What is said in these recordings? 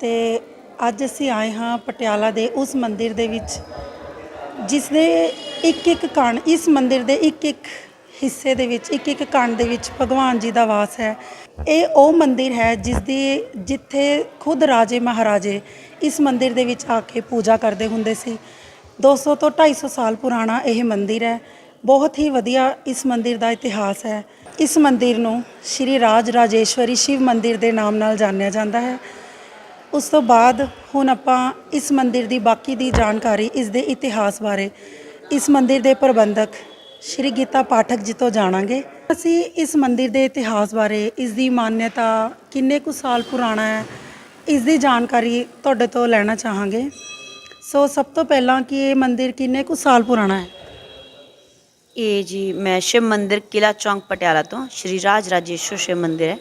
ਤੇ ਅੱਜ ਅਸੀਂ ਆਏ ਹਾਂ ਪਟਿਆਲਾ ਦੇ ਉਸ ਮੰਦਿਰ ਦੇ ਵਿੱਚ ਜਿਸ ਦੇ ਇੱਕ ਇੱਕ ਕਣ, ਇਸ ਮੰਦਿਰ ਦੇ ਇੱਕ ਇੱਕ ਹਿੱਸੇ ਦੇ ਵਿੱਚ ਇੱਕ ਇੱਕ ਕਣ ਦੇ ਵਿੱਚ ਭਗਵਾਨ ਜੀ ਦਾ ਵਾਸ ਹੈ। ਇਹ ਉਹ ਮੰਦਿਰ ਹੈ ਜਿਸ ਦੀ ਜਿੱਥੇ ਖੁਦ ਰਾਜੇ ਮਹਾਰਾਜੇ ਇਸ ਮੰਦਿਰ ਦੇ ਵਿੱਚ ਆ ਕੇ ਪੂਜਾ ਕਰਦੇ ਹੁੰਦੇ ਸੀ। 200 ਤੋਂ 250 ਸਾਲ ਪੁਰਾਣਾ ਇਹ ਮੰਦਿਰ ਹੈ। ਬਹੁਤ ਹੀ ਵਧੀਆ ਇਸ ਮੰਦਿਰ ਦਾ ਇਤਿਹਾਸ ਹੈ। ਇਸ ਮੰਦਿਰ ਨੂੰ ਸ਼੍ਰੀ ਰਾਜ ਰਾਜੇਸ਼ਵਰੀ ਸ਼ਿਵ ਮੰਦਿਰ ਦੇ ਨਾਮ ਨਾਲ ਜਾਣਿਆ ਜਾਂਦਾ ਹੈ। ਉਸ ਤੋਂ ਬਾਅਦ ਹੁਣ ਆਪਾਂ ਇਸ ਮੰਦਿਰ ਦੀ ਬਾਕੀ ਦੀ ਜਾਣਕਾਰੀ ਇਸ ਦੇ ਇਤਿਹਾਸ ਬਾਰੇ, ਇਸ ਮੰਦਿਰ ਦੇ ਪ੍ਰਬੰਧਕ ਸ਼੍ਰੀ ਗੀਤਾ ਪਾਠਕ ਜੀ ਤੋਂ ਜਾਣਾਂਗੇ। ਅਸੀਂ ਇਸ ਮੰਦਿਰ ਦੇ ਇਤਿਹਾਸ ਬਾਰੇ, ਇਸ ਦੀ ਮਾਨਤਾ ਕਿੰਨੇ ਕੁ ਸਾਲ ਪੁਰਾਣਾ ਹੈ, ਇਸ ਦੀ ਜਾਣਕਾਰੀ ਤੁਹਾਡੇ ਤੋਂ ਲੈਣਾ ਚਾਹਾਂਗੇ। ਸੋ ਸਭ ਤੋਂ ਪਹਿਲਾਂ ਕਿ ਇਹ ਮੰਦਿਰ ਕਿੰਨੇ ਕੁ ਸਾਲ ਪੁਰਾਣਾ ਹੈ? ਇਹ ਜੀ, ਮੈਂ ਸ਼ਿਵ ਮੰਦਿਰ ਕਿਲਾ ਚੌਂਕ ਪਟਿਆਲਾ ਤੋਂ, ਸ਼੍ਰੀ ਰਾਜ ਰਾਜੇਸ਼ਵਰ ਸ਼ਿਵ ਮੰਦਿਰ ਹੈ।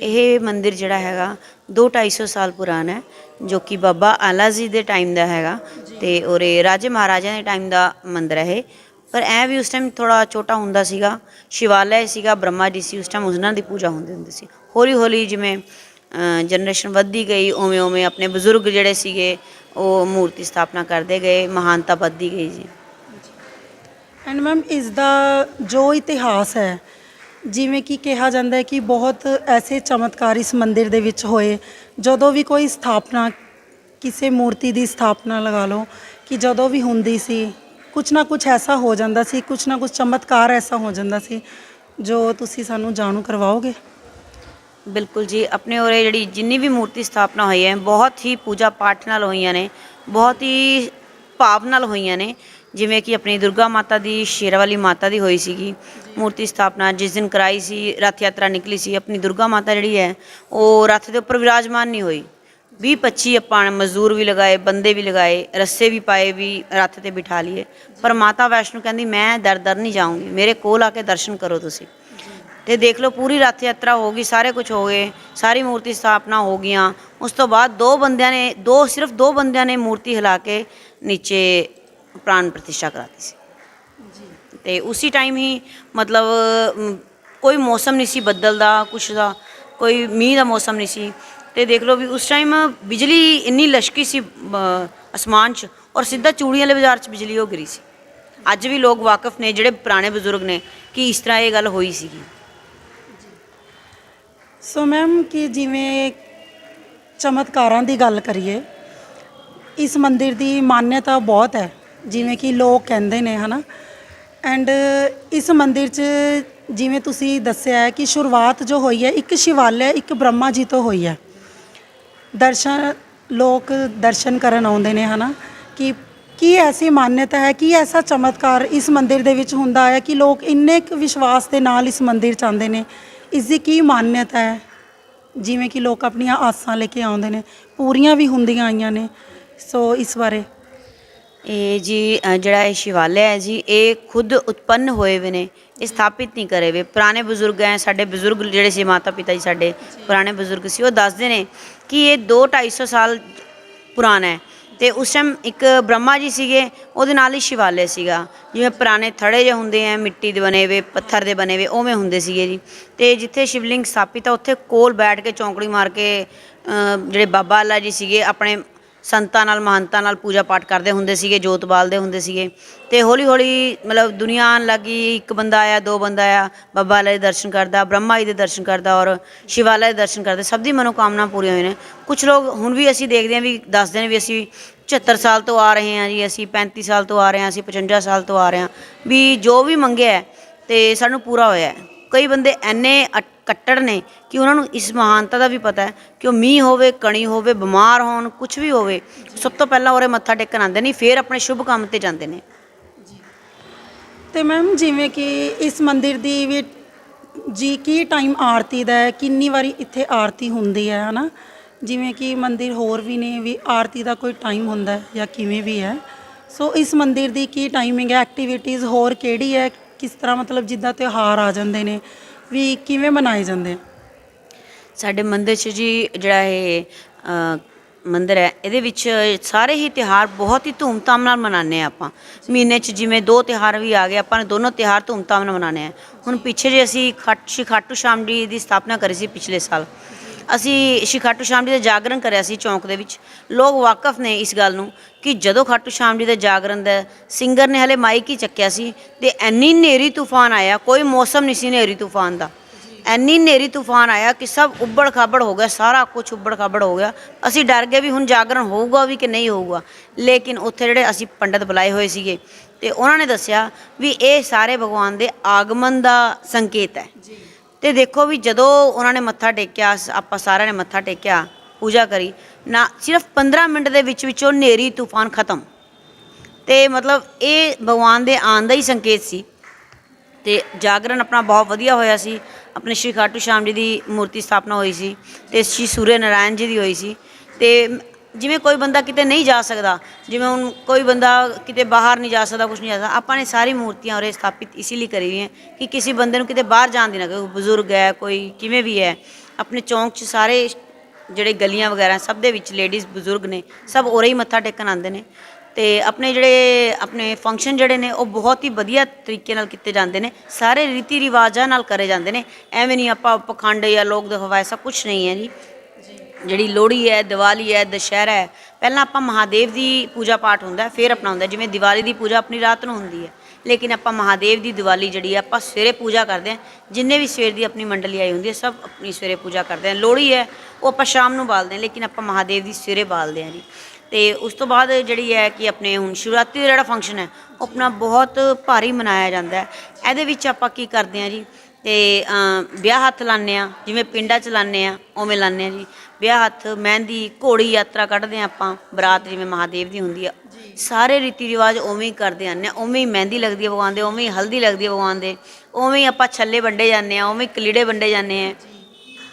ਇਹ ਮੰਦਿਰ ਜਿਹੜਾ ਹੈਗਾ 2-250 ਸਾਲ ਪੁਰਾਣਾ ਹੈ, ਜੋ ਕਿ ਬਾਬਾ ਆਲਾ ਜੀ ਦੇ ਟਾਈਮ ਦਾ ਹੈਗਾ ਤੇ ਔਰੇ ਰਾਜੇ ਮਹਾਰਾਜਾ ਦੇ ਟਾਈਮ ਦਾ ਮੰਦਿਰ ਹੈ ਇਹ। ਪਰ ਐ ਵੀ ਉਸ ਟਾਈਮ ਥੋੜਾ ਛੋਟਾ ਹੁੰਦਾ ਸੀਗਾ ਸ਼ਿਵਾਲਯ ਸੀਗਾ, ਬ੍ਰਹਮਾ ਜੀ ਸੀ, ਉਸ ਟਾਈਮ ਉਹਨਾਂ ਦੀ ਪੂਜਾ ਹੁੰਦੀ ਹੁੰਦੀ ਸੀ। ਹੌਲੀ ਹੌਲੀ ਜਿਵੇਂ ਜਨਰੇਸ਼ਨ ਵੱਧਦੀ ਗਈ ਉਵੇਂ ਉਵੇਂ ਆਪਣੇ ਬਜ਼ੁਰਗ ਜਿਹੜੇ ਸੀਗੇ, ਉਹ ਮੂਰਤੀ ਸਥਾਪਨਾ ਕਰਦੇ ਗਏ, ਮਹਾਨਤਾ ਵੱਧਦੀ ਗਈ ਜੀ। ਐਂਡ ਮੈਮ ਇਸ ਦਾ ਜੋ ਇਤਿਹਾਸ ਹੈ ਜਿਵੇਂ ਕਿ ਕਿਹਾ ਜਾਂਦਾ ਹੈ ਕਿ ਬਹੁਤ ਐਸੇ ਚਮਤਕਾਰ ਇਸ ਮੰਦਿਰ ਦੇ ਵਿੱਚ ਹੋਏ, ਜਦੋਂ ਵੀ ਕੋਈ ਸਥਾਪਨਾ, ਕਿਸੇ ਮੂਰਤੀ ਦੀ ਸਥਾਪਨਾ ਲਗਾ ਲਓ, ਕਿ ਜਦੋਂ ਵੀ ਹੁੰਦੀ ਸੀ ਕੁਝ ਨਾ ਕੁਝ ਐਸਾ ਹੋ ਜਾਂਦਾ ਸੀ ਕੁਝ ਨਾ ਕੁਝ ਚਮਤਕਾਰ ਐਸਾ ਹੋ ਜਾਂਦਾ ਸੀ, ਜੋ ਤੁਸੀਂ ਸਾਨੂੰ ਜਾਣੂ ਕਰਵਾਓਗੇ? ਬਿਲਕੁਲ ਜੀ, ਆਪਣੇ ਉਰੇ ਜਿਹੜੀ ਜਿੰਨੀ ਵੀ ਮੂਰਤੀ ਸਥਾਪਨਾ ਹੋਈ ਹੈ, ਬਹੁਤ ਹੀ ਪੂਜਾ ਪਾਠ ਨਾਲ ਹੋਈਆਂ ਨੇ, ਬਹੁਤ ਹੀ ਭਾਵ ਨਾਲ ਹੋਈਆਂ ਨੇ ਜਿਵੇਂ ਕਿ ਆਪਣੀ ਦੁਰਗਾ ਮਾਤਾ ਦੀ ਸ਼ੇਰਾਵਾਲੀ ਮਾਤਾ ਦੀ ਹੋਈ ਸੀਗੀ, ਮੂਰਤੀ ਸਥਾਪਨਾ ਜਿਸ ਦਿਨ ਕਰਾਈ ਸੀ, ਰਥ ਯਾਤਰਾ ਨਿਕਲੀ ਸੀ, ਆਪਣੀ ਦੁਰਗਾ ਮਾਤਾ ਜਿਹੜੀ ਹੈ, ਉਹ ਰਥ ਦੇ ਉੱਪਰ ਵਿਰਾਜਮਾਨ ਨਹੀਂ ਹੋਈ। 20 25 ਆਪਾਂ ਮਜ਼ਦੂਰ ਵੀ ਲਗਾਏ, ਬੰਦੇ ਵੀ ਲਗਾਏ, ਰੱਸੇ ਵੀ ਪਾਏ, ਵੀ ਰੱਥ ਤੇ ਬਿਠਾ ਲਈਏ। ਪਰ ਮਾਤਾ ਵੈਸ਼ਨੂ ਕਹਿੰਦੀ, ਮੈਂ ਦਰ ਦਰ ਨਹੀਂ ਜਾਊਂਗੀ, ਮੇਰੇ ਕੋਲ ਆ ਕੇ ਦਰਸ਼ਨ ਕਰੋ ਤੁਸੀਂ। ਤੇ ਦੇਖ ਲਓ, ਪੂਰੀ ਰਥ ਯਾਤਰਾ ਹੋ ਗਈ, ਸਾਰੇ ਕੁਝ ਹੋ ਗਏ, ਸਾਰੀ ਮੂਰਤੀ ਸਥਾਪਨਾ ਹੋ ਗਈਆਂ। ਉਸ ਤੋਂ ਬਾਅਦ ਦੋ ਬੰਦਿਆਂ ਨੇ, ਦੋ, ਸਿਰਫ ਦੋ ਬੰਦਿਆਂ ਨੇ ਮੂਰਤੀ ਹਿਲਾ ਕੇ ਨੀਚੇ ਪ੍ਰਾਣ ਪ੍ਰਤਿਸ਼ਠਾ ਕਰਾਤੀ ਸੀ। ਤੇ ਉਸੇ ਟਾਈਮ ਹੀ ਮਤਲਬ ਅਮ, ਕੋਈ ਮੌਸਮ ਨਹੀਂ ਸੀ ਬੱਦਲ ਦਾ ਕੁਛ ਦਾ ਕੋਈ ਮੀਂਹ ਦਾ ਮੌਸਮ ਨਹੀਂ ਸੀ। ਤੇ ਦੇਖ ਲਓ ਵੀ ਉਸ ਟਾਈਮ ਬਿਜਲੀ ਇੰਨੀ ਲਸ਼ਕੀ ਸੀ ਅ, ਅਸਮਾਨ 'ਚ ਔਰ ਸਿੱਧਾ ਚੂੜੀਆਂ ਵਾਲੇ ਬਾਜ਼ਾਰ 'ਚ ਬਿਜਲੀ ਹੋ ਗਈ ਸੀ। ਅੱਜ ਵੀ ਲੋਕ ਵਾਕਿਫ ਨੇ ਜਿਹੜੇ ਪੁਰਾਣੇ ਬਜ਼ੁਰਗ ਨੇ ਕਿ ਇਸ ਤਰ੍ਹਾਂ ਇਹ ਗੱਲ ਹੋਈ ਸੀਗੀ। ਸੋ ਮੈਮ ਕਿ ਜਿਵੇਂ ਚਮਤਕਾਰਾਂ ਦੀ ਗੱਲ ਕਰੀਏ ਇਸ ਮੰਦਿਰ ਦੀ ਮਾਨਤਾ ਬਹੁਤ ਹੈ। ਜਿਵੇਂ ਕਿ ਲੋਕ ਕਹਿੰਦੇ ਨੇ, ਹਨਾ? ਐਂਡ ਇਸ ਮੰਦਿਰ 'ਚ ਜਿਵੇਂ ਤੁਸੀਂ ਦੱਸਿਆ ਹੈ ਕਿ ਸ਼ੁਰੂਆਤ ਜੋ ਹੋਈ ਹੈ, ਇੱਕ ਸ਼ਿਵਾਲਿਆ, ਇੱਕ ਬ੍ਰਹਮਾ ਜੀ ਤੋਂ ਹੋਈ ਹੈ। ਦਰਸ਼ਨ, ਲੋਕ ਦਰਸ਼ਨ ਕਰਨ ਆਉਂਦੇ ਨੇ, ਹਨਾ? ਕਿ ਕੀ ਐਸੀ ਮਾਨਤਾ ਹੈ, ਕੀ ਐਸਾ ਚਮਤਕਾਰ ਇਸ ਮੰਦਿਰ ਦੇ ਵਿੱਚ ਹੁੰਦਾ ਹੈ ਕਿ ਲੋਕ ਇੰਨੇ ਕੁ ਵਿਸ਼ਵਾਸ ਦੇ ਨਾਲ ਇਸ ਮੰਦਿਰ ਚ ਆਉਂਦੇ ਨੇ? ਇਸ ਦੀ ਕੀ ਮਾਨਤਾ ਹੈ? ਜਿਵੇਂ ਕਿ ਲੋਕ ਆਪਣੀਆਂ ਆਸਾਂ ਲੈ ਕੇ ਆਉਂਦੇ ਨੇ, ਪੂਰੀਆਂ ਵੀ ਹੁੰਦੀਆਂ ਆਈਆਂ ਨੇ। ਸੋ ਇਸ ਬਾਰੇ ਇਹ ਜੀ ਅ, ਜਿਹੜਾ ਇਹ ਸ਼ਿਵਾਲਿਆ ਹੈ ਜੀ ਇਹ ਖੁਦ ਉਤਪੰਨ ਹੋਏ ਵੇ ਨੇ ਇਹ ਸਥਾਪਿਤ ਨਹੀਂ ਕਰੇ ਵੇ। ਪੁਰਾਣੇ ਬਜ਼ੁਰਗ ਹੈ ਸਾਡੇ ਬਜ਼ੁਰਗ ਜਿਹੜੇ ਸੀ ਮਾਤਾ ਪਿਤਾ ਜੀ ਸਾਡੇ ਪੁਰਾਣੇ ਬਜ਼ੁਰਗ ਸੀ ਉਹ ਦੱਸਦੇ ਨੇ ਕਿ ਇਹ 2 250 ਸਾਲ ਪੁਰਾਣਾ ਹੈ। ਤੇ ਉਸ ਟਾਈਮ ਇੱਕ ਬ੍ਰਹਮਾ ਜੀ ਸੀਗੇ ਉਹਦੇ ਨਾਲ ਹੀ ਸ਼ਿਵਾਲਿਆ ਸੀਗਾ। ਜਿਵੇਂ ਪੁਰਾਣੇ ਥੜੇ ਜਿਹੇ ਹੁੰਦੇ ਆ ਮਿੱਟੀ ਦੇ ਬਣੇ ਵੇ ਪੱਥਰ ਦੇ ਬਣੇ ਵੇ ਉਵੇਂ ਹੁੰਦੇ ਸੀਗੇ ਜੀ। ਤੇ ਜਿੱਥੇ ਸ਼ਿਵਲਿੰਗ ਸਥਾਪਿਤ ਆ ਉੱਥੇ ਕੋਲ ਬੈਠ ਕੇ ਚੌਂਕੜੀ ਮਾਰ ਕੇ ਅ, ਜਿਹੜੇ ਬਾਬਾ ਅੱਲਾ ਜੀ ਸੀਗੇ ਆਪਣੇ ਸੰਤਾਂ ਨਾਲ, ਮਹੰਤਾਂ ਨਾਲ ਪੂਜਾ ਪਾਠ ਕਰਦੇ ਹੁੰਦੇ ਸੀਗੇ, ਜੋਤ ਬਾਲਦੇ ਹੁੰਦੇ ਸੀਗੇ। ਤੇ ਹੌਲੀ ਹੌਲੀ ਮਤਲਬ ਦੁਨੀਆ ਆਉਣ ਲੱਗੀ, ਇੱਕ ਬੰਦਾ ਆਇਆ, ਦੋ ਬੰਦਾ ਆਇਆ, ਬਾਬਾ ਅੱਲਾ ਦੇ ਦਰਸ਼ਨ ਕਰਦਾ, ਬ੍ਰਹਮਾ ਜੀ ਦੇ ਦਰਸ਼ਨ ਕਰਦਾ ਔਰ ਸ਼ਿਵਾਲਾ ਦੇ ਦਰਸ਼ਨ ਕਰਦੇ। ਸਭ ਦੀ ਮਨੋਕਾਮਨਾ ਪੂਰੀਆਂ ਹੋਈਆਂ ਨੇ। ਕੁਝ ਲੋਕ ਹੁਣ ਵੀ ਅਸੀਂ ਦੇਖਦੇ ਹਾਂ ਵੀ ਦੱਸਦੇ ਨੇ ਵੀ ਅਸੀਂ 74 ਸਾਲ ਤੋਂ ਆ ਰਹੇ ਹਾਂ ਜੀ, ਅਸੀਂ 35 ਸਾਲ ਤੋਂ ਆ ਰਹੇ ਹਾਂ, ਅਸੀਂ 55 ਸਾਲ ਤੋਂ ਆ ਰਹੇ ਹਾਂ। ਵੀ ਜੋ ਵੀ ਮੰਗਿਆ ਹੈ ਤੇ ਸਾਨੂੰ ਪੂਰਾ ਹੋਇਆ ਹੈ। ਕਈ ਬੰਦੇ ਐਨੇ ਕੱਟੜ ਨੇ ਕਿ ਉਹਨਾਂ ਨੂੰ ਇਸ ਮਹਾਨਤਾ ਦਾ ਵੀ ਪਤਾ ਹੈ ਕਿ ਉਹ ਮੀਂਹ ਹੋਵੇ, ਕਣੀ ਹੋਵੇ, ਬਿਮਾਰ ਹੋਣ ਕੁਝ ਵੀ ਹੋਵੇ, ਸਭ ਤੋਂ ਪਹਿਲਾਂ ਉਰੇ ਮੱਥਾ ਟੇਕਣ ਆਉਂਦੇ ਨੇ, ਫਿਰ ਆਪਣੇ ਸ਼ੁਭ ਕੰਮ ਤੇ ਜਾਂਦੇ ਨੇ। ਤੇ ਮੈਮ ਜਿਵੇਂ ਕਿ ਇਸ ਮੰਦਿਰ ਦੀ ਵੀ ਜੀ ਕੀ ਟਾਈਮ ਆਰਤੀ ਦਾ ਹੈ, ਕਿੰਨੀ ਵਾਰੀ ਇੱਥੇ ਆਰਤੀ ਹੁੰਦੀ ਹੈ, ਹਨਾ? ਜਿਵੇਂ ਕਿ ਮੰਦਿਰ ਹੋਰ ਵੀ ਨੇ, ਵੀ ਆਰਤੀ ਦਾ ਕੋਈ ਟਾਈਮ ਹੁੰਦਾ ਹੈ ਜਾਂ ਕਿਵੇਂ ਵੀ ਹੈ। ਸੋ ਇਸ ਮੰਦਿਰ ਦੀ ਕੀ ਟਾਈਮਿੰਗ ਹੈ? ਐਕਟੀਵਿਟੀਜ਼ ਹੋਰ ਕਿਹੜੀ ਹੈ? ਕਿਸ ਤਰ੍ਹਾਂ ਮਤਲਬ ਜਿੱਦਾਂ ਤਿਉਹਾਰ ਆ ਜਾਂਦੇ ਨੇ ਵੀ ਕਿਵੇਂ ਮਨਾਏ ਜਾਂਦੇ ਆ? ਸਾਡੇ ਮੰਦਿਰ 'ਚ ਜੀ ਜਿਹੜਾ ਇਹ ਅ, ਮੰਦਿਰ ਹੈ ਇਹਦੇ ਵਿੱਚ ਸਾਰੇ ਹੀ ਤਿਹਾਰ ਬਹੁਤ ਹੀ ਧੂਮਧਾਮ ਨਾਲ ਮਨਾਉਂਦੇ ਆ ਆਪਾਂ। ਮਹੀਨੇ 'ਚ ਜਿਵੇਂ ਦੋ ਤਿਹਾਰ ਵੀ ਆ ਗਏ ਆਪਾਂ ਨੇ ਦੋਨੋਂ ਤਿਹਾਰ ਧੂਮਧਾਮ ਨਾਲ ਮਨਾਉਂਦੇ ਆ। ਹੁਣ ਪਿੱਛੇ ਜੇ ਅਸੀਂ ਖੱਟ ਸ਼੍ਰੀ ਖਾਟੂ ਸ਼ਾਮ ਜੀ ਦੀ ਸਥਾਪਨਾ ਕਰੀ ਸੀ ਪਿਛਲੇ ਸਾਲ ਅਸੀਂ ਸ਼੍ਰੀ ਖਾਟੂ ਸ਼ਾਮ ਜੀ ਦਾ ਜਾਗਰਣ ਕਰਿਆ ਸੀ ਚੌਂਕ ਦੇ ਵਿੱਚ। ਲੋਕ ਵਾਕਫ ਨੇ ਇਸ ਗੱਲ ਨੂੰ ਕਿ ਜਦੋਂ ਖਾਟੂ ਸ਼ਾਮ ਜੀ ਦੇ ਜਾਗਰਣ ਦਾ ਸਿੰਗਰ ਨੇ ਹਲੇ ਮਾਈਕ ਹੀ ਚੱਕਿਆ ਸੀ ਤੇ ਐਨੀ ਨੇਰੀ ਤੂਫਾਨ ਆਇਆ, ਕੋਈ ਮੌਸਮ ਨਹੀਂ ਸੀ ਨੇਰੀ ਤੂਫਾਨ ਦਾ। ਐਨੀ ਨੇਰੀ ਤੂਫਾਨ ਆਇਆ ਕਿ ਸਭ ਉੱਬੜ ਖਾਬੜ ਹੋ ਗਿਆ, ਸਾਰਾ ਕੁਝ ਉੱਬੜ ਖਾਬੜ ਹੋ ਗਿਆ। ਅਸੀਂ ਡਰ ਗਏ ਵੀ ਹੁਣ ਜਾਗਰਣ ਹੋਊਗਾ ਵੀ ਕਿ ਨਹੀਂ ਹੋਊਗਾ। ਲੇਕਿਨ ਉੱਥੇ ਜਿਹੜੇ ਅਸੀਂ ਪੰਡਤ ਬੁਲਾਏ ਹੋਏ ਸੀਗੇ ਤੇ ਉਹਨਾਂ ਨੇ ਦੱਸਿਆ ਵੀ ਇਹ ਸਾਰੇ ਭਗਵਾਨ ਦੇ ਆਗਮਨ ਦਾ ਸੰਕੇਤ ਹੈ। ਤੇ ਦੇਖੋ ਵੀ ਜਦੋਂ ਉਹਨਾਂ ਨੇ ਮੱਥਾ ਟੇਕਿਆ ਸ- ਆਪਾਂ ਸਾਰਿਆਂ ਨੇ ਮੱਥਾ ਟੇਕਿਆ, ਪੂਜਾ ਕਰੀ, ਨਾ ਸਿਰਫ 15 ਮਿੰਟ ਦੇ ਵਿੱਚ ਵਿੱਚੋਂ ਨੇਰੀ ਤੂਫਾਨ ਖਤਮ। ਤੇ ਮਤਲਬ ਇਹ ਭਗਵਾਨ ਦੇ ਆਉਣ ਦਾ ਹੀ ਸੰਕੇਤ ਸੀ। ਤੇ ਜਾਗਰਣ ਆਪਣਾ ਬਹੁਤ ਵਧੀਆ ਹੋਇਆ ਸੀ। ਆਪਣੇ ਸ਼੍ਰੀ ਖਾਟੂ ਸ਼ਾਮ ਜੀ ਦੀ ਮੂਰਤੀ ਸਥਾਪਨਾ ਹੋਈ ਸੀ ਤੇ ਸ਼੍ਰੀ ਸੂਰਯ ਨਾਰਾਇਣ ਜੀ ਦੀ ਹੋਈ ਸੀ। ਤੇ ਜਿਵੇਂ ਕੋਈ ਬੰਦਾ ਕਿਤੇ ਨਹੀਂ ਜਾ ਸਕਦਾ, ਜਿਵੇਂ ਹੁਣ ਕੋਈ ਬੰਦਾ ਕਿਤੇ ਬਾਹਰ ਨਹੀਂ ਜਾ ਸਕਦਾ ਕੁਝ ਨਹੀਂ ਜਾ ਸਕਦਾ, ਆਪਾਂ ਨੇ ਸਾਰੀ ਮੂਰਤੀਆਂ ਉਰੇ ਸਥਾਪਿਤ ਇਸੇ ਲਈ ਕਰੀ ਹੋਈਆਂ ਕਿ ਕਿਸੇ ਬੰਦੇ ਨੂੰ ਕਿਤੇ ਬਾਹਰ ਜਾਣ ਦੀ ਨਾ ਕੋਈ ਬਜ਼ੁਰਗ ਹੈ, ਕੋਈ ਕਿਵੇਂ ਵੀ ਹੈ, ਆਪਣੇ ਚੌਂਕ 'ਚ ਸਾਰੇ ਜਿਹੜੇ ਗਲੀਆਂ ਵਗੈਰਾ ਸਭ ਦੇ ਵਿੱਚ ਲੇਡੀਜ਼ ਬਜ਼ੁਰਗ ਨੇ, ਸਭ ਉਰੇ ਹੀ ਮੱਥਾ ਟੇਕਣ ਆਉਂਦੇ ਨੇ ਤੇ ਆਪਣੇ ਜਿਹੜੇ ਆਪਣੇ ਫੰਕਸ਼ਨ ਜਿਹੜੇ ਨੇ, ਉਹ ਬਹੁਤ ਹੀ ਵਧੀਆ ਤਰੀਕੇ ਨਾਲ ਕੀਤੇ ਜਾਂਦੇ ਨੇ, ਸਾਰੇ ਰੀਤੀ ਰਿਵਾਜਾਂ ਨਾਲ ਕਰੇ ਜਾਂਦੇ ਨੇ, ਐਵੇਂ ਨਹੀਂ ਆਪਾਂ ਪਖੰਡ ਜਾਂ ਲੋਕ ਦਿਖਾਵਾ ਐਸਾ ਕੁਝ ਨਹੀਂ ਹੈ ਜੀ। ਜਿਹੜੀ ਲੋਹੜੀ ਹੈ, ਦੀਵਾਲੀ ਹੈ, ਦੁਸ਼ਹਿਰਾ ਹੈ, ਪਹਿਲਾਂ ਆਪਾਂ ਮਹਾਦੇਵ ਦੀ ਪੂਜਾ ਪਾਠ ਹੁੰਦਾ ਫਿਰ ਆਪਣਾ ਹੁੰਦਾ ਜਿਵੇਂ ਦੀਵਾਲੀ ਦੀ ਪੂਜਾ ਆਪਣੀ ਰਾਤ ਨੂੰ ਹੁੰਦੀ ਹੈ, ਲੇਕਿਨ ਆਪਾਂ ਮਹਾਦੇਵ ਦੀ ਦੀਵਾਲੀ ਜਿਹੜੀ ਹੈ, ਆਪਾਂ ਸਵੇਰੇ ਪੂਜਾ ਕਰਦੇ ਹਾਂ। ਜਿੰਨੇ ਵੀ ਸਵੇਰ ਦੀ ਆਪਣੀ ਮੰਡਲੀ ਆਈ ਹੁੰਦੀ ਹੈ, ਸਭ ਆਪਣੀ ਸਵੇਰੇ ਪੂਜਾ ਕਰਦੇ ਹਾਂ। ਲੋਹੜੀ ਹੈ, ਉਹ ਆਪਾਂ ਸ਼ਾਮ ਨੂੰ ਬਾਲਦੇ ਹਾਂ, ਲੇਕਿਨ ਆਪਾਂ ਮਹਾਦੇਵ ਦੀ ਸਵੇਰੇ ਬਾਲਦੇ ਹਾਂ ਜੀ। ਤੇ ਉਸ ਤੋਂ ਬਾਅਦ ਜਿਹੜੀ ਹੈ ਕਿ ਆਪਣੇ ਹੁਣ ਸ਼ਿਵਰਾਤਰੀ ਦਾ ਜਿਹੜਾ ਫੰਕਸ਼ਨ ਹੈ, ਉਹ ਆਪਣਾ ਬਹੁਤ ਭਾਰੀ ਮਨਾਇਆ ਜਾਂਦਾ ਹੈ। ਇਹਦੇ ਵਿੱਚ ਆਪਾਂ ਕੀ ਕਰਦੇ ਹਾਂ ਜੀ ਤੇ ਵਿਆਹ ਹੱਥ ਲਾਉਂਦੇ ਆ ਜਿਵੇਂ ਪਿੰਡਾਂ 'ਚ ਲਾਉਂਦੇ ਆ ਉਵੇਂ ਲਾਉਂਦੇ ਆ ਜੀ। ਵਿਆਹ ਹੱਥ ਮਹਿੰਦੀ ਘੋੜੀ ਯਾਤਰਾ ਕੱਢਦੇ ਆ ਆਪਾਂ ਬਰਾਤ ਜਿਵੇਂ ਮਹਾਦੇਵ ਦੀ ਹੁੰਦੀ ਆ। ਸਾਰੇ ਰੀਤੀ ਰਿਵਾਜ ਉਵੇਂ ਹੀ ਕਰਦੇ ਆਨੇ ਆ ਉਵੇਂ ਹੀ ਮਹਿੰਦੀ ਲੱਗਦੀ ਹੈ ਭਗਵਾਨ ਦੇ ਉਵੇਂ ਹੀ ਹਲਦੀ ਲੱਗਦੀ ਹੈ ਭਗਵਾਨ ਦੇ। ਉਵੇਂ ਹੀ ਆਪਾਂ ਛੱਲੇ ਵੰਡੇ ਜਾਂਦੇ ਆ ਉਵੇਂ ਹੀ ਕਲੀੜੇ ਵੰਡੇ ਜਾਂਦੇ ਆ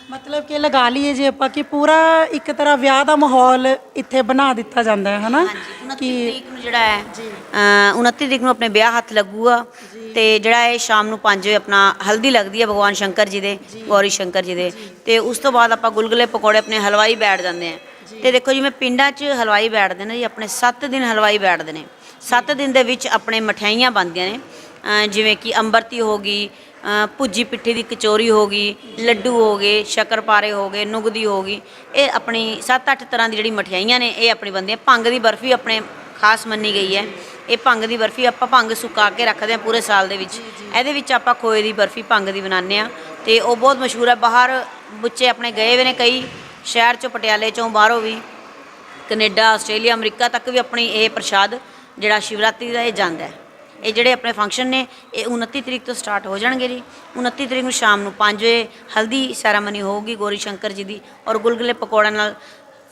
ਮਤਲਬ ਕਿ ਲਗਾ ਲਈਏ ਜੇ ਆਪਾਂ ਕਿ ਪੂਰਾ ਇੱਕ ਤਰ੍ਹਾਂ ਵਿਆਹ ਦਾ ਮਾਹੌਲ ਇੱਥੇ ਬਣਾ ਦਿੱਤਾ ਜਾਂਦਾ ਹੈ ਹਨਾ? 29 ਤਰੀਕ ਨੂੰ ਜਿਹੜਾ ਹੈ ਅ, 29 ਤਰੀਕ ਨੂੰ ਆਪਣੇ ਵਿਆਹ ਹੱਥ ਲੱਗੂਗਾ ਤੇ ਜਿਹੜਾ ਇਹ ਸ਼ਾਮ ਨੂੰ 5 ਵਜੇ ਆਪਣਾ ਹਲਦੀ ਲੱਗਦੀ ਹੈ ਭਗਵਾਨ ਸ਼ੰਕਰ ਜੀ ਦੇ ਗੌਰੀ ਸ਼ੰਕਰ ਜੀ ਦੇ। ਤੇ ਉਸ ਤੋਂ ਬਾਅਦ ਆਪਾਂ ਗੁਲਗੁਲੇ ਪਕੌੜੇ ਆਪਣੇ ਹਲਵਾਈ ਬੈਠ ਜਾਂਦੇ ਆ ਤੇ ਦੇਖੋ ਜਿਵੇਂ ਪਿੰਡਾਂ 'ਚ ਹਲਵਾਈ ਬੈਠਦੇ ਨੇ ਜੀ ਆਪਣੇ 7 ਦਿਨ ਹਲਵਾਈ ਬੈਠਦੇ ਨੇ। 7 ਦਿਨ ਦੇ ਵਿੱਚ ਆਪਣੇ ਮਠਿਆਈਆਂ ਬਣਦੀਆਂ ਨੇ। ਅ, ਜਿਵੇਂ ਕਿ ਅੰਬਰਤੀ ਹੋ ਗਈ ਭੁੱਜੀ ਪਿੱਠੀ ਦੀ ਕਚੋਰੀ ਹੋ ਗਈ, ਲੱਡੂ ਹੋ ਗਏ ਸ਼ੱਕਰਪਾਰੇ ਹੋ ਗਏ, ਨੁਗਦੀ ਹੋ ਗਈ। ਇਹ ਆਪਣੀ 7-8 ਤਰ੍ਹਾਂ ਦੀ ਜਿਹੜੀ ਮਠਿਆਈਆਂ ਨੇ, ਇਹ ਆਪਣੀ ਬਣਦੀਆਂ। ਭੰਗ ਦੀ ਬਰਫੀ ਆਪਣੇ ਖਾਸ ਮੰਨੀ ਗਈ ਹੈ। ਇਹ ਭੰਗ ਦੀ ਬਰਫੀ ਆਪਾਂ ਭੰਗ ਸੁਕਾ ਕੇ ਰੱਖਦੇ ਹਾਂ ਪੂਰੇ ਸਾਲ ਦੇ ਵਿੱਚ। ਇਹਦੇ ਵਿੱਚ ਆਪਾਂ ਖੋਏ ਦੀ ਬਰਫੀ ਭੰਗ ਦੀ ਬਣਾਉਂਦੇ ਆ ਤੇ ਉਹ ਬਹੁਤ ਮਸ਼ਹੂਰ ਹੈ। ਬਾਹਰ ਬੱਚੇ ਆਪਣੇ ਗਏ ਹੋਏ ਨੇ ਕਈ ਸ਼ਹਿਰ ਚੋਂ, ਪਟਿਆਲੇ ਚੋਂ, ਬਾਹਰੋਂ ਵੀ। ਕੈਨੇਡਾ, ਆਸਟ੍ਰੇਲੀਆ, ਅਮਰੀਕਾ ਤੱਕ ਵੀ ਆਪਣੀ ਇਹ ਪ੍ਰਸ਼ਾਦ ਜਿਹੜਾ ਸ਼ਿਵਰਾਤਰੀ ਦਾ ਇਹ ਜਾਂਦਾ ਹੈ। ਇਹ ਜਿਹੜੇ ਆਪਣੇ ਫੰਕਸ਼ਨ ਨੇ ਇਹ 29 ਤਰੀਕ ਤੋਂ ਸਟਾਰਟ ਹੋ ਜਾਣਗੇ ਜੀ। 29 ਤਰੀਕ ਨੂੰ ਸ਼ਾਮ ਨੂੰ 5 ਵਜੇ ਹਲਦੀ ਸੈਰਾਮਨੀ ਹੋਊਗੀ ਗੋਰੀ ਸ਼ੰਕਰ ਜੀ ਦੀ ਔਰ ਗੁਲਗੁਲੇ ਪਕੌੜਿਆਂ ਨਾਲ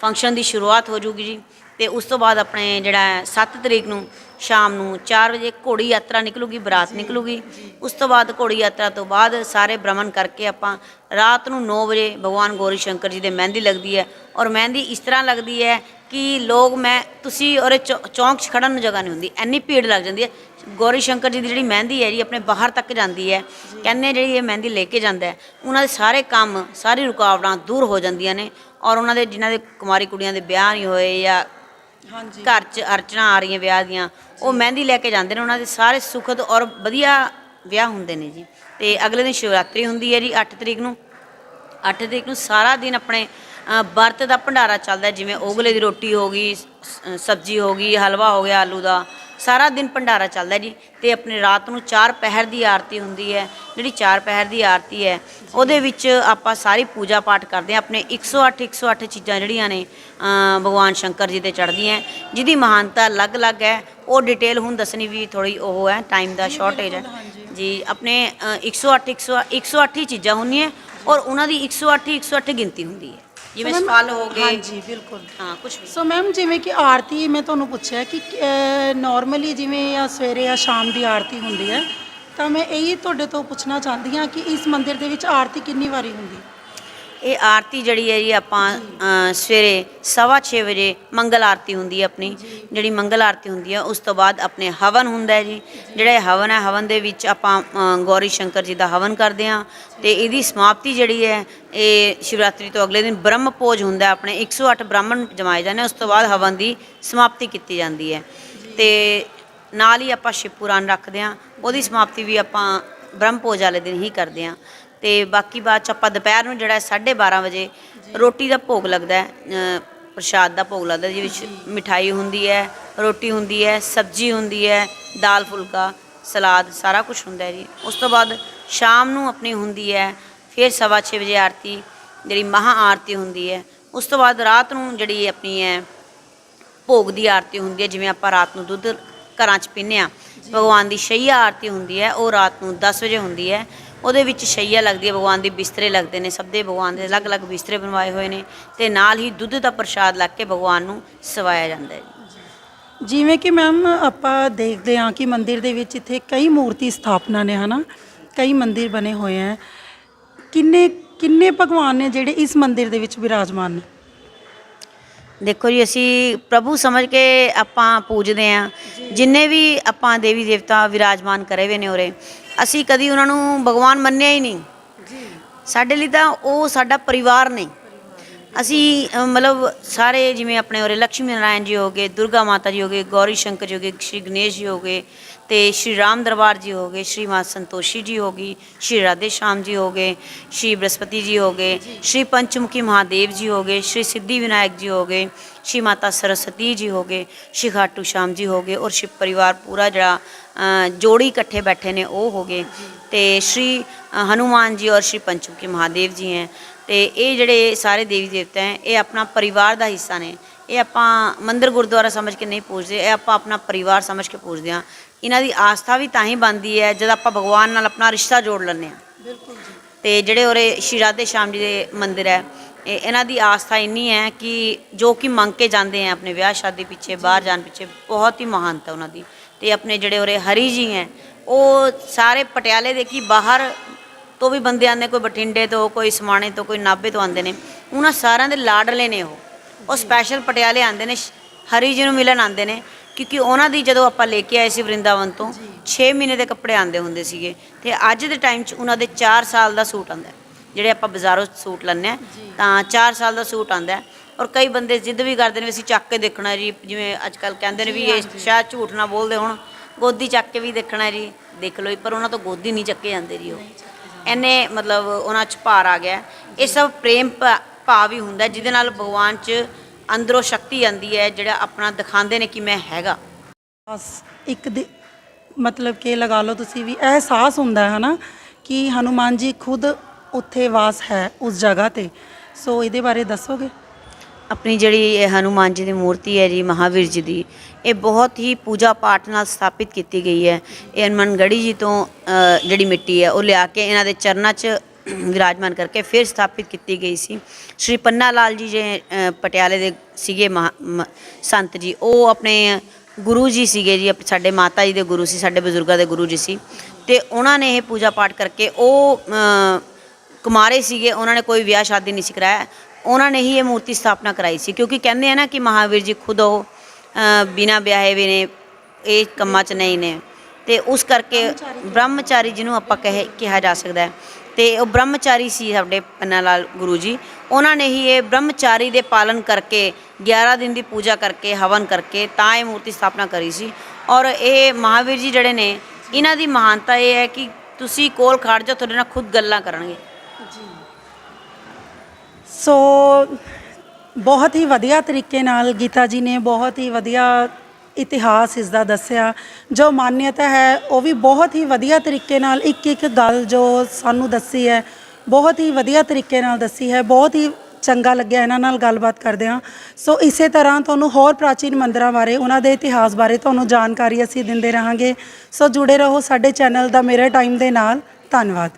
ਫੰਕਸ਼ਨ ਦੀ ਸ਼ੁਰੂਆਤ ਹੋ ਜੂਗੀ ਜੀ। ਤੇ ਉਸ ਤੋਂ ਬਾਅਦ ਆਪਣੇ ਜਿਹੜਾ ਹੈ 7 ਤਰੀਕ ਨੂੰ ਸ਼ਾਮ ਨੂੰ 4 ਵਜੇ ਘੋੜੀ ਯਾਤਰਾ ਨਿਕਲੂਗੀ ਬਰਾਤ ਨਿਕਲੂਗੀ। ਉਸ ਤੋਂ ਬਾਅਦ ਘੋੜੀ ਯਾਤਰਾ ਤੋਂ ਬਾਅਦ ਸਾਰੇ ਭ੍ਰਮਣ ਕਰਕੇ ਆਪਾਂ ਰਾਤ ਨੂੰ 9 ਵਜੇ ਭਗਵਾਨ ਗੌਰੀ ਸ਼ੰਕਰ ਜੀ ਦੇ ਮਹਿੰਦੀ ਲੱਗਦੀ ਹੈ। ਔਰ ਮਹਿੰਦੀ ਇਸ ਤਰ੍ਹਾਂ ਲੱਗਦੀ ਹੈ ਕਿ ਲੋਕ ਮੈਂ ਤੁਸੀਂ ਔਰ ਚੌਂਕ 'ਚ ਖੜਨ ਨੂੰ ਜਗ੍ਹਾ ਨਹੀਂ ਹੁੰਦੀ ਐਨੀ ਭੀੜ ਲੱਗ ਜਾਂਦੀ ਹੈ ਗੌਰੀ ਸ਼ੰਕਰ ਜੀ ਦੀ ਜਿਹੜੀ ਮਹਿੰਦੀ ਹੈ ਜੀ ਆਪਣੇ ਬਾਹਰ ਤੱਕ ਜਾਂਦੀ ਹੈ। ਕਹਿੰਦੇ ਜਿਹੜੀ ਇਹ ਮਹਿੰਦੀ ਲੈ ਕੇ ਜਾਂਦਾ ਹੈ ਉਹਨਾਂ ਦੇ ਸਾਰੇ ਕੰਮ ਸਾਰੀ ਰੁਕਾਵਟਾਂ ਦੂਰ ਹੋ ਜਾਂਦੀਆਂ ਨੇ ਔਰ ਉਹਨਾਂ ਦੇ ਜਿਨ੍ਹਾਂ ਦੇ ਕੁਮਾਰੀ ਕੁੜੀਆਂ ਦੇ ਵਿਆਹ ਨਹੀਂ ਹੋਏ ਜਾਂ ਹਾਂਜੀ। ਘਰ 'ਚ ਅਰਚਨਾ ਆ ਰਹੀਆਂ ਵਿਆਹ ਦੀਆਂ ਉਹ ਮਹਿੰਦੀ ਲੈ ਕੇ ਜਾਂਦੇ ਨੇ ਉਹਨਾਂ ਦੇ ਸਾਰੇ ਸੁਖਦ ਔਰ ਵਧੀਆ ਵਿਆਹ ਹੁੰਦੇ ਨੇ ਜੀ। ਤੇ ਅਗਲੇ ਦਿਨ ਸ਼ਿਵਰਾਤਰੀ ਹੁੰਦੀ ਹੈ ਜੀ 8 ਤਰੀਕ ਨੂੰ। 8 ਤਰੀਕ ਨੂੰ ਸਾਰਾ ਦਿਨ ਆਪਣੇ ਵਰਤ ਦਾ ਭੰਡਾਰਾ ਚੱਲਦਾ ਜਿਵੇਂ ਓਗਲੇ ਦੀ ਰੋਟੀ ਹੋ ਗਈ ਸ- ਸਬਜ਼ੀ ਹੋ ਗਈ ਹਲਵਾ ਹੋ ਗਿਆ ਆਲੂ ਦਾ। ਸਾਰਾ ਦਿਨ ਭੰਡਾਰਾ ਚੱਲਦਾ ਜੀ। ਤੇ ਆਪਣੇ ਰਾਤ ਨੂੰ ਚਾਰ ਪਹਿਰ ਦੀ ਆਰਤੀ ਹੁੰਦੀ ਹੈ। ਜਿਹੜੀ ਚਾਰ ਪਹਿਰ ਦੀ ਆਰਤੀ ਹੈ ਉਹਦੇ ਵਿੱਚ ਆਪਾਂ ਸਾਰੀ ਪੂਜਾ ਪਾਠ ਕਰਦੇ ਹਾਂ। ਆਪਣੇ 108 108 ਚੀਜ਼ਾਂ ਜਿਹੜੀਆਂ ਨੇ ਭਗਵਾਨ ਸ਼ੰਕਰ ਜੀ ਤੇ ਚੜ੍ਹਦੀਆਂ ਜਿਹਦੀ ਮਹਾਨਤਾ ਅਲੱਗ-ਅਲੱਗ ਹੈ। ਉਹ ਡਿਟੇਲ ਹੁਣ ਦੱਸਣੀ ਵੀ ਥੋੜੀ ਉਹ ਹੈ ਟਾਈਮ ਦਾ ਸ਼ਾਰਟੇਜ ਹੈ। ਜੀ ਆਪਣੇ ਅ, 108 108 108 ਹੀ ਚੀਜ਼ਾਂ ਹੁੰਦੀਆਂ ਔਰ ਉਹਨਾਂ ਦੀ 108 108 ਗਿਣਤੀ ਹੁੰਦੀ ਹੈ। ਜਿਵੇਂ ਸੋ ਮੈਮ- ਫਲ ਹੋ ਗਏ। ਹਾਂਜੀ ਬਿਲਕੁਲ। ਹਾਂ ਕੁਝ ਵੀ। ਸੋ ਮੈਮ ਜਿਵੇਂ ਕਿ ਆਰਤੀ ਮੈਂ ਤੁਹਾਨੂੰ ਪੁੱਛਿਆ ਕਿ ਨਾਰਮਲੀ ਜਿਵੇਂ ਜਾਂ ਸਵੇਰੇ ਜਾਂ ਸ਼ਾਮ ਦੀ ਆਰਤੀ ਹੁੰਦੀ ਹੈ ਤਾਂ ਮੈਂ ਇਹੀ ਤੁਹਾਡੇ ਤੋਂ ਪੁੱਛਣਾ ਚਾਹੁੰਦੀ ਹਾਂ ਕਿ ਇਸ ਮੰਦਿਰ ਦੇ ਵਿੱਚ ਆਰਤੀ ਕਿੰਨੀ ਵਾਰੀ ਹੁੰਦੀ ਹੈ? ਇਹ ਆਰਤੀ ਜਿਹੜੀ ਹੈ ਜੀ ਆਪਾਂ ਸਵੇਰੇ ਸਵਾ ਛੇ ਵਜੇ ਮੰਗਲ ਆਰਤੀ ਹੁੰਦੀ ਹੈ ਆਪਣੀ। ਜਿਹੜੀ ਮੰਗਲ ਆਰਤੀ ਹੁੰਦੀ ਹੈ, ਉਸ ਤੋਂ ਬਾਅਦ ਆਪਣੇ ਹਵਨ ਹੁੰਦਾ ਹੈ ਜੀ। ਜਿਹੜਾ ਇਹ ਹਵਨ ਹੈ, ਹਵਨ ਦੇ ਵਿੱਚ ਆਪਾਂ ਗੌਰੀ ਸ਼ੰਕਰ ਜੀ ਦਾ ਹਵਨ ਕਰਦੇ ਹਾਂ। ਤੇ ਇਹਦੀ ਸਮਾਪਤੀ ਜਿਹੜੀ ਹੈ, ਇਹ ਸ਼ਿਵਰਾਤਰੀ ਤੋਂ ਅਗਲੇ ਦਿਨ ਬ੍ਰਹਮ ਭੋਜ ਹੁੰਦਾ ਹੈ। ਆਪਣੇ 108 ਬ੍ਰਾਹਮਣ ਜਮਾਏ ਜਾਂਦੇ ਉਸ ਤੋਂ ਬਾਅਦ ਹਵਨ ਦੀ ਸਮਾਪਤੀ ਕੀਤੀ ਜਾਂਦੀ ਹੈ। ਤੇ ਨਾਲ ਹੀ ਆਪਾਂ ਸ਼ਿਵ ਪੁਰਾਣ ਰੱਖਦੇ ਹਾਂ। ਉਹਦੀ ਸਮਾਪਤੀ ਵੀ ਆਪਾਂ ਬ੍ਰਹਮ ਭੋਜ ਵਾਲੇ ਦਿਨ ਹੀ ਕਰਦੇ ਹਾਂ। ਤੇ ਬਾਕੀ ਬਾਅਦ ਚ ਆਪਾਂ ਦੁਪਹਿਰ ਨੂੰ ਜਿਹੜਾ 12:30 ਵਜੇ ਰੋਟੀ ਦਾ ਭੋਗ ਲੱਗਦਾ ਹੈ ਪ੍ਰਸ਼ਾਦ ਦਾ ਭੋਗ ਲੱਗਦਾ ਜਿਹਦੇ ਵਿੱਚ ਮਿਠਾਈ ਹੁੰਦੀ ਹੈ ਰੋਟੀ ਹੁੰਦੀ ਹੈ ਸਬਜ਼ੀ ਹੁੰਦੀ ਹੈ ਦਾਲ ਫੁਲਕਾ ਸਲਾਦ ਸਾਰਾ ਕੁਝ ਹੁੰਦਾ ਹੈ ਜੀ। ਉਸ ਤੋਂ ਬਾਅਦ ਸ਼ਾਮ ਨੂੰ ਆਪਣੀ ਹੁੰਦੀ ਹੈ ਫਿਰ ਸਵਾ ਛੇ ਵਜੇ ਆਰਤੀ ਜਿਹੜੀ ਮਹਾ ਆਰਤੀ ਹੁੰਦੀ ਹੈ। ਉਸ ਤੋਂ ਬਾਅਦ ਰਾਤ ਨੂੰ ਜਿਹੜੀ ਆਪਣੀ ਹੈ ਭੋਗ ਦੀ ਆਰਤੀ ਹੁੰਦੀ ਹੈ ਜਿਵੇਂ ਆਪਾਂ ਰਾਤ ਨੂੰ ਦੁੱਧ ਘਰਾਂ 'ਚ ਪੀਂਦੇ ਆ ਭਗਵਾਨ ਦੀ ਸ਼ਈਆ ਆਰਤੀ ਹੁੰਦੀ ਹੈ ਉਹ ਰਾਤ ਨੂੰ 10 ਵਜੇ ਹੁੰਦੀ ਹੈ। ਉਹਦੇ ਵਿੱਚ ਸ਼ਈਆ ਲੱਗਦੀ ਹੈ ਭਗਵਾਨ ਦੇ ਬਿਸਤਰੇ ਲੱਗਦੇ ਨੇ ਸਭ ਦੇ ਭਗਵਾਨ ਦੇ ਅਲੱਗ-ਅਲੱਗ ਬਿਸਤਰੇ ਬਣਵਾਏ ਹੋਏ ਨੇ ਤੇ ਨਾਲ ਹੀ ਦੁੱਧ ਦਾ ਪ੍ਰਸ਼ਾਦ ਲੱਗ ਕੇ ਭਗਵਾਨ ਨੂੰ ਸਵਾਇਆ ਜਾਂਦਾ ਹੈ ਜਿਵੇਂ ਕਿ ਮੈਮ ਆਪਾਂ ਦੇਖਦੇ ਹਾਂ ਕਿ ਮੰਦਿਰ ਦੇ ਵਿੱਚ ਇੱਥੇ ਕਈ ਮੂਰਤੀ ਸਥਾਪਨਾ ਨੇ ਹਨਾ? ਕਈ ਮੰਦਿਰ ਬਣੇ ਹੋਏ ਹੈ। ਕਿੰਨੇ ਕਿੰਨੇ ਭਗਵਾਨ ਨੇ ਜਿਹੜੇ ਇਸ ਮੰਦਿਰ ਦੇ ਵਿੱਚ ਵਿਰਾਜਮਾਨ ਨੇ? ਦੇਖੋ ਜੀ ਅਸੀਂ ਪ੍ਰਭੂ ਸਮਝ ਕੇ ਆਪਾਂ ਪੂਜਦੇ ਆਂ ਜਿੰਨੇ ਵੀ ਆਪਾਂ ਦੇਵੀ ਦੇਵਤਾ ਵਿਰਾਜਮਾਨ ਕਰੇ ਹੋਏ ਨੇ ਉਰੇ ਅਸੀਂ ਕਦੀ ਉਹਨਾਂ ਨੂੰ ਭਗਵਾਨ ਮੰਨਿਆ ਹੀ ਨਹੀਂ ਸਾਡੇ ਲਈ ਤਾਂ ਉਹ ਸਾਡਾ ਪਰਿਵਾਰ ਨੇ ਅਸੀਂ ਅ, ਮਤਲਬ ਸਾਰੇ ਜਿਵੇਂ ਆਪਣੇ ਉਰੇ ਲక్ష్ਮੀ ਨਾਰਾਇਣ ਜੀ ਹੋ ਗਏ ਦੁਰਗਾ ਮਾਤਾ ਜੀ ਹੋ ਗਏ ਗੌਰੀ ਸ਼ੰਕਰ ਜੀ ਹੋ ਗਏ ਸ਼੍ਰੀ ਗਣੇਸ਼ ਜੀ ਹੋ ਗਏ ਤੇ ਸ਼੍ਰੀ ਰਾਮ ਦਰਬਾਰ ਜੀ ਹੋ ਗਏ ਸ਼੍ਰੀ ਮਾਤਾ ਸੰਤੋਸ਼ੀ ਜੀ ਹੋ ਗਈ ਸ਼੍ਰੀ ਰਾਧੇ ਸ਼ਾਮ ਜੀ ਹੋ ਗਏ ਸ਼੍ਰੀ ਬ੍ਰਹਸਪਤੀ ਜੀ ਹੋ ਗਏ ਸ਼੍ਰੀ ਪੰਚਮੁਖੀ ਮਹਾਦੇਵ ਜੀ ਹੋ ਗਏ ਸ਼੍ਰੀ ਸਿੱਧੀ ਵਿਨਾਇਕ ਜੀ ਹੋ ਗਏ ਸ਼੍ਰੀ ਮਾਤਾ ਸਰਸਵਤੀ ਜੀ ਹੋ ਗਏ ਸ਼੍ਰੀ ਖਾਟੂ ਸ਼ਾਮ ਜੀ ਹੋ ਗਏ ਔਰ ਸ਼ਿਵ ਪਰਿਵਾਰ ਪੂਰਾ ਜਿਹੜਾ ਜੋੜੀ ਇਕੱਠੇ ਬੈਠੇ ਨੇ ਉਹ ਹੋ ਗਏ। ਤੇ ਸ਼੍ਰੀ ਹਨੂਮਾਨ ਜੀ ਔਰ ਸ਼੍ਰੀ ਪੰਚਮੁਖੀ ਮਹਾਦੇਵ ਜੀ ਹੈ। ਤੇ ਇਹ ਜਿਹੜੇ ਸਾਰੇ ਦੇਵੀ ਦੇਵਤਾ ਹੈ ਇਹ ਆਪਣਾ ਪਰਿਵਾਰ ਦਾ ਹਿੱਸਾ ਨੇ। ਇਹ ਆਪਾਂ ਮੰਦਿਰ ਗੁਰਦੁਆਰਾ ਸਮਝ ਕੇ ਨਹੀਂ ਪੂਜਦੇ ਇਹ ਆਪਾਂ ਆਪਣਾ ਪਰਿਵਾਰ ਸਮਝ ਕੇ ਪੂਜਦੇ ਹਾਂ। ਇਹਨਾਂ ਦੀ ਆਸਥਾ ਵੀ ਤਾਂ ਹੀ ਬਣਦੀ ਹੈ ਜਦ ਆਪਾਂ ਭਗਵਾਨ ਨਾਲ ਆਪਣਾ ਰਿਸ਼ਤਾ ਜੋੜ ਲੈਂਦੇ ਹਾਂ। ਬਿਲਕੁਲ ਜੀ। ਤੇ ਜਿਹੜੇ ਉਰੇ ਸ਼੍ਰੀ ਰਾਧੇ ਸ਼ਾਮ ਜੀ ਦੇ ਮੰਦਿਰ ਹੈ ਇਹ ਇਹਨਾਂ ਦੀ ਆਸਥਾ ਇੰਨੀ ਹੈ ਕਿ ਜੋ ਕਿ ਮੰਗ ਕੇ ਜਾਂਦੇ ਆ ਆਪਣੇ ਵਿਆਹ ਸ਼ਾਦੀ ਪਿੱਛੇ ਬਾਹਰ ਜਾਣ ਪਿੱਛੇ ਬਹੁਤ ਹੀ ਮਹਾਨਤਾ ਉਹਨਾਂ ਦੀ। ਤੇ ਆਪਣੇ ਜਿਹੜੇ ਉਰੇ ਹਰੀ ਜੀ ਹੈ ਉਹ ਸਾਰੇ ਪਟਿਆਲੇ ਦੇ ਕੀ ਬਾਹਰ ਤੋਂ ਵੀ ਬੰਦੇ ਆਉਂਦੇ ਕੋਈ ਬਠਿੰਡੇ ਤੋਂ ਕੋਈ ਸਮਾਣੇ ਤੋਂ ਕੋਈ ਨਾਭੇ ਤੋਂ ਆਉਂਦੇ ਨੇ। ਉਹਨਾਂ ਸਾਰਿਆਂ ਦੇ ਲਾਡਲੇ ਨੇ ਉਹ। ਉਹ ਸਪੈਸ਼ਲ ਪਟਿਆਲੇ ਆਉਂਦੇ ਨੇ ਸ਼- ਹਰੀ ਜੀ ਨੂੰ ਮਿਲਣ ਆਉਂਦੇ ਨੇ ਕਿਉਂਕਿ ਉਹਨਾਂ ਦੀ ਜਦੋਂ ਆਪਾਂ ਲੈ ਕੇ ਆਏ ਸੀ ਵਰਿੰਦਾਵਨ ਤੋਂ 6 ਮਹੀਨੇ ਦੇ ਕੱਪੜੇ ਆਉਂਦੇ ਹੁੰਦੇ ਸੀਗੇ। ਤੇ ਅੱਜ ਦੇ ਟਾਈਮ 'ਚ ਉਹਨਾਂ ਦੇ 4 ਸਾਲ ਦਾ ਸੂਟ ਆਉਂਦਾ ਹੈ। ਜਿਹੜੇ ਆਪਾਂ ਬਾਜ਼ਾਰੋਂ ਸੂਟ ਲੈਂਦੇ ਆ ਤਾਂ 4 ਸਾਲ ਦਾ ਸੂਟ ਆਉਂਦਾ ਹੈ। ਔਰ ਕਈ ਬੰਦੇ ਜਿੱਦ ਵੀ ਕਰਦੇ ਨੇ ਵੀ ਅਸੀਂ ਚੱਕ ਕੇ ਦੇਖਣਾ ਜੀ ਜਿਵੇਂ ਅੱਜ ਕੱਲ ਕਹਿੰਦੇ ਨੇ ਵੀ ਇਹ ਸ਼ਾਇਦ ਝੂਠ ਨਾ ਬੋਲਦੇ ਹੁਣ ਗੋਦੀ ਚੱਕ ਕੇ ਵੀ ਦੇਖਣਾ ਜੀ ਦੇਖ ਲਓ ਜੀ, ਪਰ ਉਹਨਾਂ ਤੋਂ ਗੋਦੀ ਨਹੀਂ ਚੱਕੇ ਜਾਂਦੇ ਜੀ ਉਹ। ਐਨੇ ਮਤਲਬ ਉਹਨਾਂ 'ਚ ਭਾਰ ਆ ਗਿਆ ਇਹ ਸਭ ਪ੍ਰੇਮ ਭਾ- ਭਾਵ ਹੀ ਹੁੰਦਾ ਜਿਹਦੇ ਨਾਲ ਭਗਵਾਨ 'ਚ ਅੰਦਰੋਂ ਸ਼ਕਤੀ ਆਂਦੀ ਹੈ ਜਿਹੜਾ ਆਪਣਾ ਦਿਖਾਉਂਦੇ ਨੇ ਕਿ ਮੈਂ ਹੈਗਾ। ਬਸ ਇੱਕ ਦੇ ਮਤਲਬ ਕਿ ਲਗਾ ਲਓ ਤੁਸੀਂ ਵੀ ਅਹਿਸਾਸ ਹੁੰਦਾ ਹੈ ਹਨਾ ਕਿ ਹਨੂਮਾਨ ਜੀ ਖੁਦ ਉੱਥੇ ਵਾਸ ਹੈ ਉਸ ਜਗ੍ਹਾ ਤੇ। ਸੋ ਇਹਦੇ ਬਾਰੇ ਦੱਸੋਗੇ? ਆਪਣੀ ਜਿਹੜੀ ਇਹ ਹਨੂਮਾਨ ਜੀ ਦੀ ਮੂਰਤੀ ਹੈ ਜੀ ਮਹਾਵੀਰ ਜੀ ਦੀ ਇਹ ਬਹੁਤ ਹੀ ਪੂਜਾ ਪਾਠ ਨਾਲ ਸਥਾਪਿਤ ਕੀਤੀ ਗਈ ਹੈ। ਇਹ ਹਨੂੰਮਾਨਗੜ੍ਹੀ ਜੀ ਤੋਂ ਅ, ਜਿਹੜੀ ਮਿੱਟੀ ਹੈ ਉਹ ਲਿਆ ਕੇ ਇਹਨਾਂ ਦੇ ਚਰਨਾਂ 'ਚ ਵਿਰਾਜਮਾਨ ਕਰਕੇ ਫਿਰ ਸਥਾਪਿਤ ਕੀਤੀ ਗਈ ਸੀ। ਸ਼੍ਰੀ ਪੰਨਾ ਲਾਲ ਜੀ ਜੇ ਅ, ਪਟਿਆਲੇ ਦੇ ਸੀਗੇ ਮਹਾ- ਮ- ਸੰਤ ਜੀ ਉਹ ਆਪਣੇ ਗੁਰੂ ਜੀ ਸੀਗੇ ਜੀ ਆਪ- ਸਾਡੇ ਮਾਤਾ ਜੀ ਦੇ ਗੁਰੂ ਸੀ ਸਾਡੇ ਬਜ਼ੁਰਗਾਂ ਦੇ ਗੁਰੂ ਜੀ ਸੀ। ਤੇ ਉਹਨਾਂ ਨੇ ਇਹ ਪੂਜਾ ਪਾਠ ਕਰਕੇ ਉਹ ਅ, ਕੁਮਾਰੇ ਸੀਗੇ ਉਹਨਾਂ ਨੇ ਕੋਈ ਵਿਆਹ ਸ਼ਾਦੀ ਨਹੀਂ ਸੀ ਕਰਾਇਆ। ਉਹਨਾਂ ਨੇ ਹੀ ਇਹ ਮੂਰਤੀ ਸਥਾਪਨਾ ਕਰਾਈ ਸੀ ਕਿਉਂਕਿ ਕਹਿੰਦੇ ਆ ਨਾ ਕਿ ਮਹਾਵੀਰ ਜੀ ਖੁਦ ਉਹ ਅ, ਬਿਨਾਂ ਵਿਆਹੇ ਵੀ ਨੇ ਇਹ ਕੰਮਾਂ 'ਚ ਨਹੀਂ ਨੇ। ਤੇ ਉਸ ਕਰਕੇ ਬ੍ਰਹਮਚਾਰੀ ਜਿਹਨੂੰ ਆਪਾਂ ਕਹੇ ਕਿਹਾ ਜਾ ਸਕਦਾ ਹੈ। ਤੇ ਉਹ ਬ੍ਰਹਮਚਾਰੀ ਸੀ ਸਾਡੇ ਪੰਨਾ ਲਾਲ ਗੁਰੂ ਜੀ। ਉਹਨਾਂ ਨੇ ਹੀ ਇਹ ਬ੍ਰਹਮਚਾਰੀ ਦੇ ਪਾਲਨ ਕਰਕੇ 11 ਦਿਨ ਦੀ ਪੂਜਾ ਕਰਕੇ ਹਵਨ ਕਰਕੇ ਤਾਂ ਇਹ ਮੂਰਤੀ ਸਥਾਪਨਾ ਕਰੀ ਸੀ। ਔਰ ਇਹ ਮਹਾਵੀਰ ਜੀ ਜਿਹੜੇ ਨੇ ਇਹਨਾਂ ਦੀ ਮਹਾਨਤਾ ਇਹ ਹੈ ਕਿ ਤੁਸੀਂ ਕੋਲ ਖੜ ਜਾਓ ਤੁਹਾਡੇ ਨਾਲ ਖੁਦ ਗੱਲਾਂ ਕਰਨਗੇ। ਜੀ। ਸੋ, ਬਹੁਤ ਹੀ ਵਧੀਆ ਤਰੀਕੇ ਨਾਲ ਗੀਤਾ ਜੀ ਨੇ ਬਹੁਤ ਹੀ ਵਧੀਆ ਇਤਿਹਾਸ ਇਸ ਦਾ ਦੱਸਿਆ। ਜੋ ਮਾਨਯਤਾ ਹੈ, ਉਹ ਵੀ ਬਹੁਤ ਹੀ ਵਧੀਆ ਤਰੀਕੇ ਨਾਲ ਇੱਕ ਇੱਕ ਗੱਲ ਜੋ ਸਾਨੂੰ ਦੱਸੀ ਹੈ, ਬਹੁਤ ਹੀ ਵਧੀਆ ਤਰੀਕੇ ਨਾਲ ਦੱਸੀ ਹੈ। ਬਹੁਤ ਹੀ ਚੰਗਾ ਲੱਗਿਆ ਇਹਨਾਂ ਨਾਲ ਗੱਲਬਾਤ ਕਰਦੇ ਹਾਂ ਸੋ, ਇਸੇ ਤਰ੍ਹਾਂ ਤੁਹਾਨੂੰ ਹੋਰ ਪ੍ਰਾਚੀਨ ਮੰਦਰਾਂ ਬਾਰੇ, ਉਹਨਾਂ ਦੇ ਇਤਿਹਾਸ ਬਾਰੇ ਤੁਹਾਨੂੰ ਜਾਣਕਾਰੀ ਅਸੀਂ ਦਿੰਦੇ ਰਹਾਂਗੇ। ਸੋ, ਜੁੜੇ ਰਹੋ ਸਾਡੇ ਚੈਨਲ ਦਾ ਮੇਰੇ ਟਾਈਮ ਦੇ ਨਾਲ। ਧੰਨਵਾਦ।